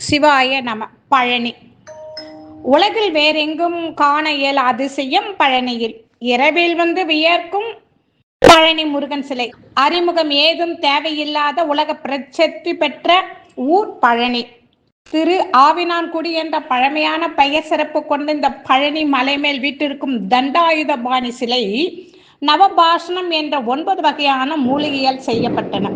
சிவாய நம பழனி. உலகில் வேறெங்கும் காண இயல் அதிசயம் பழனியில். இரவில் வந்து வியர்க்கும் பழனி முருகன் சிலை. அறிமுகம் ஏதும் தேவையில்லாத உலக பிரசித்தி பெற்ற ஊர் பழனி. திரு ஆவினான்குடி என்ற பழமையான பெயர் சிறப்பு கொண்ட இந்த பழனி மலை மேல் வீட்டிற்கும் தண்டாயுதபாணி சிலை நவபாஷணம் என்ற ஒன்பது வகையான மூலிகையால் செய்யப்பட்டன.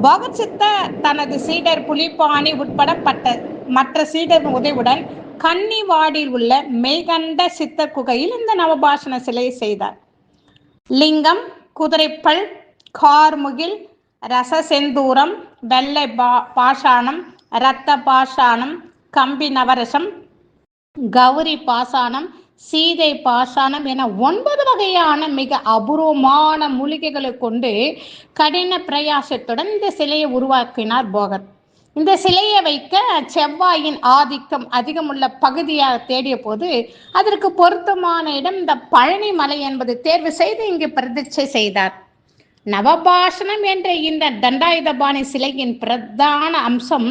பகத் சித்த தனது சீடர் புலிப்பாணி உட்பட பட்ட மற்ற சீடர் உதவியுடன் கன்னிவாடியில் உள்ள மெய்கண்ட சித்த குகையில் இந்த நவபாஷண சிலையை செய்தார். லிங்கம் குதிரைப்பல் கார்முகில் ரச செந்தூரம் வெள்ளை பா பாஷாணம் இரத்த பாஷாணம் கம்பி நவரசம் கௌரி பாசானம் சீதை பாசானம் என ஒன்பது வகையான மிக அபூர்வமான மூலிகைகளை கொண்டு கடின பிரயாசத்துடன் இந்த சிலையை உருவாக்கினார் போகர். இந்த சிலையை வைக்க செவ்வாயின் ஆதிக்கம் அதிகமுள்ள பகுதியாக தேடிய போது அதற்கு பொருத்தமான இடம் இந்த பழனி மலை என்பது தேர்வு செய்து இங்கு பிரதிச்சை செய்தார். நவபாஷணம் என்ற இந்த தண்டாயுதபாணி சிலையின் பிரதான அம்சம்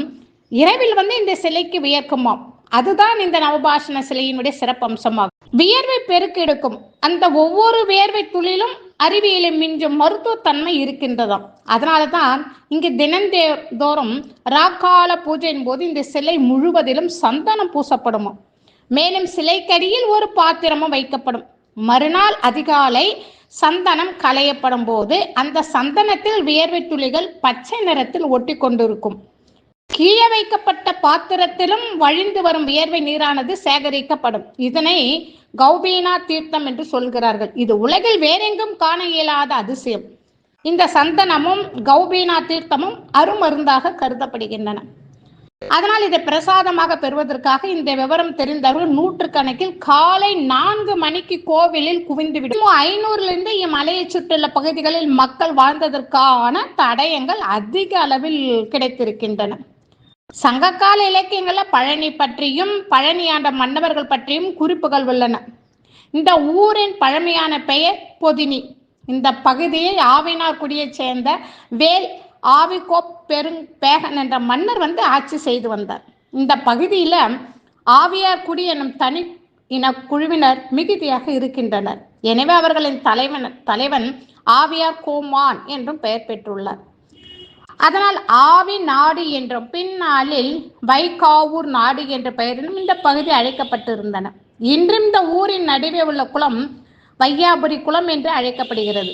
இரவில் வந்து இந்த சிலைக்கு வியக்குமாம் அதுதான் இந்த நவபாஷண சிலையினுடைய சிறப்பு அம்சமாகும் வியர்வை பெருக்கெடுக்கும் அந்த ஒவ்வொரு வியர்வை துளிலும் அறிவியலை மிஞ்சும் மருத்துவத்தன்மை இருக்கின்றதாம். அதனால தான் இங்கு தினந்தே தோறும் ராக்கால பூஜையின் போது இந்த சிலை முழுவதிலும் சந்தனம் பூசப்படுமா. மேலும் சிலைக்கடியில் ஒரு பாத்திரமும் வைக்கப்படும். மறுநாள் அதிகாலை சந்தனம் களையப்படும் போது அந்த சந்தனத்தில் வியர்வை துளிகள் பச்சை நிறத்தில் ஒட்டி கொண்டிருக்கும் கீழே வைக்கப்பட்ட பாத்திரத்திலும் வழிந்து வரும் வியர்வை நீரானது சேகரிக்கப்படும். இதனை கௌபீனா தீர்த்தம் என்று சொல்கிறார்கள். இது உலகில் வேறெங்கும் காண இயலாத அதிசயம். இந்த சந்தனமும் கௌபீனா தீர்த்தமும் அருமருந்தாக கருதப்படுகின்றன. அதனால் இதை பிரசாதமாக பெறுவதற்காக இந்த விவரம் தெரிந்தவர்கள் நூற்றுக்கணக்கில் காலை நான்கு மணிக்கு கோவிலில் குவிந்துவிடும் ஐநூறுலேருந்து இம்மலையை சுற்றியுள்ள பகுதிகளில் மக்கள் வாழ்ந்ததற்கான தடயங்கள் அதிக அளவில் கிடைத்திருக்கின்றன. சங்ககால இலக்கியங்களில் பழனி பற்றியும் பழனி ஆண்ட மன்னவர்கள் பற்றியும் குறிப்புகள் உள்ளன. இந்த ஊரின் பழமையான பெயர் பொதினி. இந்த பகுதியை ஆவினார்குடியைச் சேர்ந்த வேல் ஆவிகோப் பெருங் பேகன் என்ற மன்னர் வந்து ஆட்சி செய்து வந்தார். இந்த பகுதியில் ஆவியார்குடி எனும் தனி இன குழுவினர் மிகுதியாக இருக்கின்றனர். எனவே அவர்களின் தலைவன் தலைவன் ஆவியார் கோமான் என்றும் பெயர் பெற்றுள்ளார். அதனால் ஆவி நாடு என்றும் பின்னாளில் வைகாவூர் நாடு என்ற பெயரிலும் இந்த பகுதி அழைக்கப்பட்டிருந்தன. இன்றும் இந்த ஊரின் நடுவே உள்ள குளம் வையாபுரி குளம் என்று அழைக்கப்படுகிறது.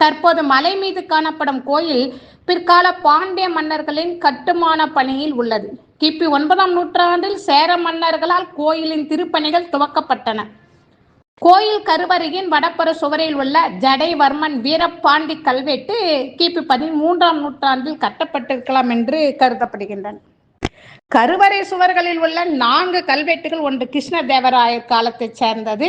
தற்போது மலை மீது காணப்படும் கோயில் பிற்கால பாண்டிய மன்னர்களின் கட்டுமான பணியில் உள்ளது. கிபி ஒன்பதாம் நூற்றாண்டில் சேர மன்னர்களால் கோயிலின் திருப்பணிகள் துவக்கப்பட்டன. கோயில் கருவறையின் வடப்புற சுவரில் உள்ள ஜடைவர்மன் வீரபாண்டி கல்வெட்டு கிபி பதிமூன்றாம் நூற்றாண்டில் கட்டப்பட்டிருக்கலாம் என்று கருதப்படுகின்றன. கருவறை சுவர்களில் உள்ள நான்கு கல்வெட்டுகள் ஒன்று கிருஷ்ணதேவராயர் காலத்தைச் சேர்ந்தது.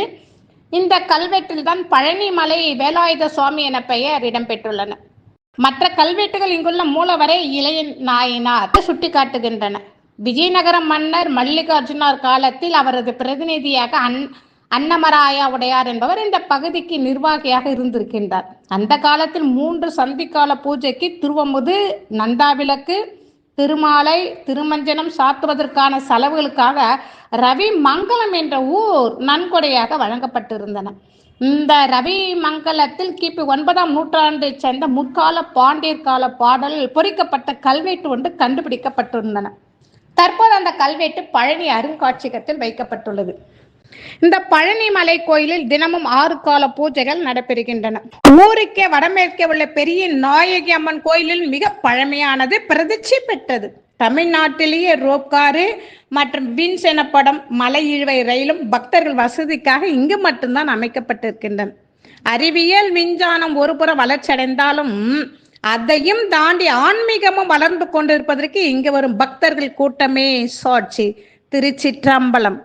இந்த கல்வெட்டில் தான் பழனிமலை வேலாயுத சுவாமி என பெயர் இடம்பெற்றுள்ளன. மற்ற கல்வெட்டுகள் இங்குள்ள மூலவரை இளைய நாயினார் சுட்டிக்காட்டுகின்றன. விஜயநகர மன்னர் மல்லிகார்ஜுனார் காலத்தில் அவரது பிரதிநிதியாக அன் அன்னமராயா உடையார் என்பவர் இந்த பகுதிக்கு நிர்வாகியாக இருந்திருக்கின்றார். அந்த காலத்தில் மூன்று சந்திக்கால பூஜைக்கு திருவமுது நந்தாவிளக்கு திருமாலை திருமஞ்சனம் சாத்துவதற்கான செலவுகளுக்காக ரவி மங்கலம் என்ற ஊர் நன்கொடையாக வழங்கப்பட்டிருந்தன. இந்த ரவி மங்கலத்தில் கிபி ஒன்பதாம் நூற்றாண்டை சேர்ந்த முற்கால பாண்டியர் கால பாடல் பொறிக்கப்பட்ட கல்வெட்டு ஒன்று கண்டுபிடிக்கப்பட்டிருந்தன. தற்போது அந்த கல்வெட்டு பழனி அருங்காட்சியகத்தில் வைக்கப்பட்டுள்ளது. இந்த பழனி மலை கோயிலில் தினமும் ஆறு கால பூஜைகள் நடைபெறுகின்றன. ஊருக்கே வடமேற்கே உள்ள பெரிய நாயகி அம்மன் கோயிலில் மிக பழமையானது பிரதிச்சி பெற்றது. தமிழ்நாட்டிலேயே ரோப்காரு மற்றும் வின்ஸ் எனப்படும் மலை இழுவை ரயிலும் பக்தர்கள் வசதிக்காக இங்கு மட்டும்தான் அமைக்கப்பட்டிருக்கின்றன. அறிவியல் விஞ்ஞானம் ஒருபுறம் வளர்ச்சியடைந்தாலும் அதையும் தாண்டி ஆன்மீகமும் வளர்ந்து கொண்டிருப்பதற்கு இங்கு வரும் பக்தர்கள் கூட்டமே சாட்சி. திருச்சிற்றம்பலம்.